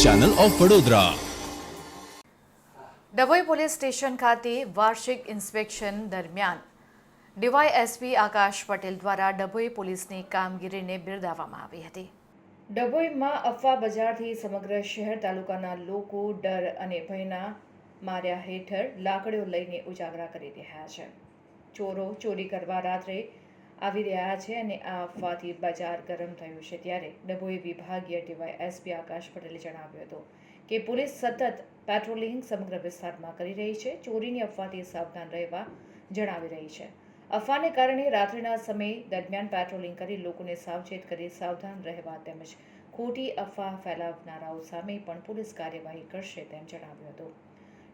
Channel of Vadodara. Dabhoi police station ખાતે વાર્ષિક inspection દરમિયાન ડીવાયએસપી આકાશ પટેલ દ્વારા ડભોઈ પોલીસની કામગીરીને બિરદાવવામાં આવી હતી. ડભોઈમાં અફવા બજારથી સમગ્ર શહેર તાલુકાના લોકો ડર અને ભયના માર્યા હેઠળ લાકડીઓ લઈને ઉજાગરા કરી રહ્યા છે. ચોરો ચોરી કરવા રાત્રે આવી રહ્યા છે અને આ અફવાથી બજાર ગરમ થયું છે ત્યારે ડભોઈ વિભાગીય ડીવાય એસપી આકાશ પટેલે જણાવ્યું હતું કે પોલીસ સતત પેટ્રોલિંગ સમગ્ર વિસ્તારમાં કરી રહી છે, ચોરીની અફવાથી સાવધાન રહેવા જણાવી રહી છે. અફવાને કારણે રાત્રિના સમય દરમિયાન પેટ્રોલિંગ કરી લોકોને સાવચેત કરી સાવધાન રહેવા તેમજ ખોટી અફવા ફેલાવનારાઓ સામે પણ પોલીસ કાર્યવાહી કરશે તેમ જણાવ્યું હતું.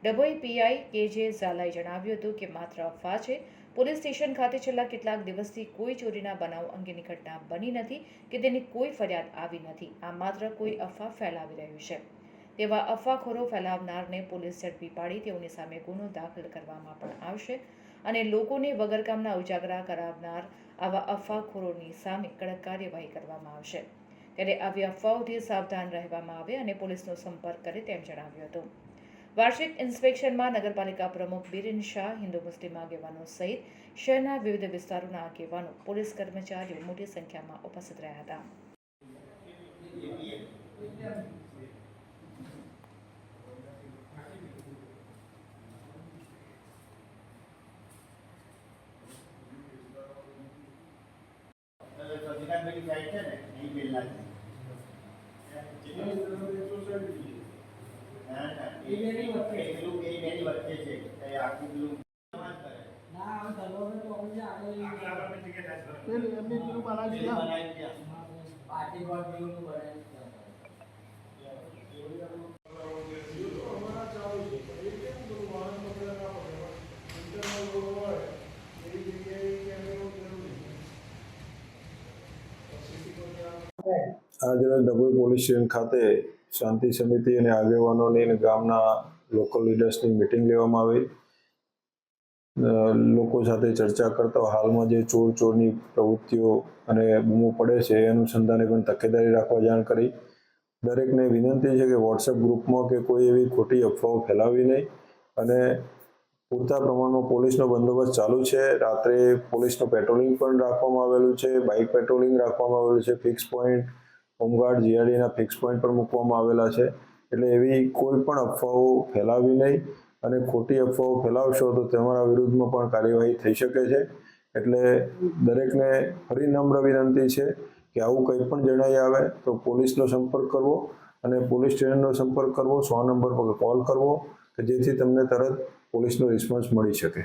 ડભોઈ પીઆઈ કે જે ઝાલાએ જણાવ્યું હતું કે માત્ર અફવા છે. પોલીસ સ્ટેશન ખાતે છેલ્લા કેટલાક દિવસથી કોઈ ચોરીના બનાવ અંગેની ઘટના બની નથી કે તેની કોઈ ફરિયાદ આવી નથી. આ માત્ર કોઈ અફવા ફેલાવી રહ્યું છે. તેવા અફવાખોરો ફેલાવનારને પોલીસ ઝડપી પાડી તેઓની સામે ગુનો દાખલ કરવામાં પણ આવશે અને લોકોને વગરકામના ઉજાગરા કરાવનાર આવા અફવાખોરોની સામે કડક કાર્યવાહી કરવામાં આવશે. ત્યારે આવી અફવાઓથી સાવધાન રહેવામાં આવે અને પોલીસનો સંપર્ક કરે તેમ જણાવ્યું હતું. વાર્ષિક ઇન્સ્પેક્શનમાં નગરપાલિકા પ્રમુખ બિરેન શાહ, હિન્દુ મુસ્લિમ આગેવાનો સહિત શહેરના વિવિધ વિસ્તારોના આગેવાનો, પોલીસ કર્મચારીઓ મોટી સંખ્યામાં ઉપસ્થિત રહ્યા હતા. ને અહીં પેલા છે ના ના એ બેની વચ્ચે પેલું એ બેની વચ્ચે છે. એ આખું પેલું સમાન કરે. પેલું બનાવી ગયા આજરોજ ડભોઈ પોલીસ સ્ટેશન ખાતે શાંતિ સમિતિ અને આગેવાનોની અને ગામના લોકલ લીડર્સની મિટિંગ લેવામાં આવી. લોકો સાથે ચર્ચા કરતા હાલમાં જે ચોર ચોરની પ્રવૃત્તિઓ અને બૂમો પડે છે એ અનુસંધાને પણ તકેદારી રાખવા જાણ કરી. દરેકને વિનંતી છે કે વોટ્સએપ ગ્રુપમાં કે કોઈ એવી ખોટી અફવાઓ ફેલાવી નહીં અને પૂરતા પ્રમાણમાં પોલીસનો બંદોબસ્ત ચાલુ છે. રાત્રે પોલીસનું પેટ્રોલિંગ પણ રાખવામાં આવેલું છે બાઇક પેટ્રોલિંગ રાખવામાં આવેલું છે ફિક્સ પોઈન્ટ હોમગાર્ડ જીઆરડીના ફિક્સ પોઈન્ટ પર મૂકવામાં આવેલા છે. એટલે એવી કોઈ પણ અફવાઓ ફેલાવી નહીં અને ખોટી અફવાઓ ફેલાવશો તો તમારા વિરુદ્ધમાં પણ કાર્યવાહી થઈ શકે છે. એટલે દરેકને ફરી નમ્ર વિનંતી છે કે આવું કંઈ પણ જણાઈ આવે તો પોલીસનો સંપર્ક કરવો અને પોલીસ સ્ટેશનનો સંપર્ક કરવો, સો નંબર પર કોલ કરવો કે જેથી તમને તરત પોલીસનો રિસ્પોન્સ મળી શકે.